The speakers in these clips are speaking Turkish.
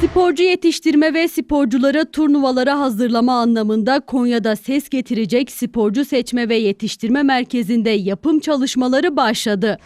Sporcu yetiştirme ve sporcuları turnuvalara hazırlama anlamında Konya'da ses getirecek sporcu seçme ve yetiştirme merkezinde yapım çalışmaları başladı.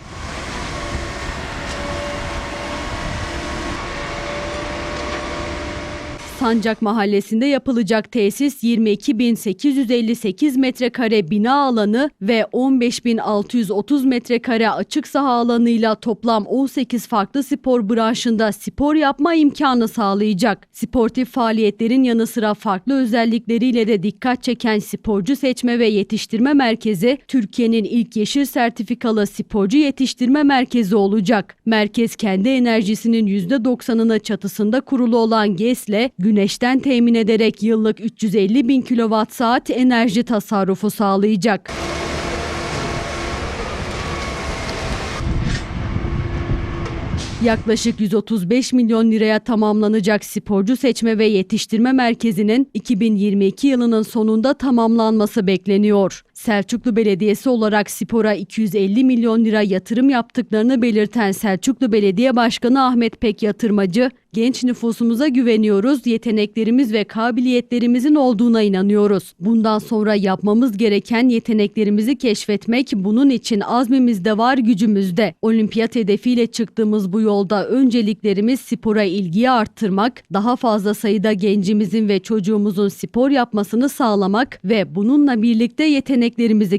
Sancak Mahallesi'nde yapılacak tesis 22.858 metrekare bina alanı ve 15.630 metrekare açık saha alanıyla toplam 18 farklı spor branşında spor yapma imkanı sağlayacak. Sportif faaliyetlerin yanı sıra farklı özellikleriyle de dikkat çeken sporcu seçme ve yetiştirme merkezi Türkiye'nin ilk yeşil sertifikalı sporcu yetiştirme merkezi olacak. Merkez kendi enerjisinin %90'ını çatısında kurulu olan GES'le güneşten temin ederek yıllık 350 bin kilowatt saat enerji tasarrufu sağlayacak. Yaklaşık 135 milyon liraya tamamlanacak sporcu seçme ve yetiştirme merkezinin 2022 yılının sonunda tamamlanması bekleniyor. Selçuklu Belediyesi olarak spora 250 milyon lira yatırım yaptıklarını belirten Selçuklu Belediye Başkanı Ahmet Pek Yatırmacı, genç nüfusumuza güveniyoruz, yeteneklerimiz ve kabiliyetlerimizin olduğuna inanıyoruz. Bundan sonra yapmamız gereken yeteneklerimizi keşfetmek, bunun için azmimizde var, gücümüzde. Olimpiyat hedefiyle çıktığımız bu yolda önceliklerimiz spora ilgiyi arttırmak, daha fazla sayıda gencimizin ve çocuğumuzun spor yapmasını sağlamak ve bununla birlikte yeteneklerimizi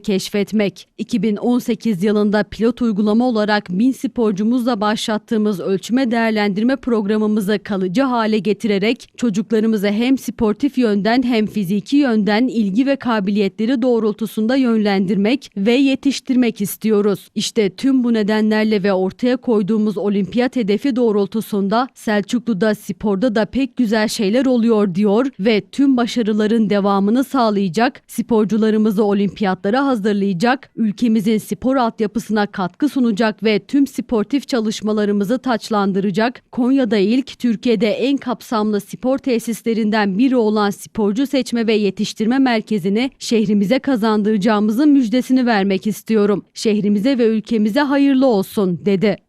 keşfetmek. 2018 yılında pilot uygulama olarak 1000 sporcumuzla başlattığımız ölçme değerlendirme programımızı kalıcı hale getirerek çocuklarımızı hem sportif yönden hem fiziki yönden ilgi ve kabiliyetleri doğrultusunda yönlendirmek ve yetiştirmek istiyoruz. İşte tüm bu nedenlerle ve ortaya koyduğumuz olimpiyat hedefi doğrultusunda Selçuklu'da sporda da pek güzel şeyler oluyor diyor ve tüm başarıların devamını sağlayacak, sporcularımızı olimpiyatlara hazırlayacak, ülkemizin spor altyapısına katkı sunacak ve tüm sportif çalışmalarımızı taçlandıracak, Konya'da ilk Türkiye'de en kapsamlı spor tesislerinden biri olan sporcu seçme ve yetiştirme merkezini şehrimize kazandıracağımızın müjdesini vermek istiyorum. Şehrimize ve ülkemize hayırlı olsun dedi.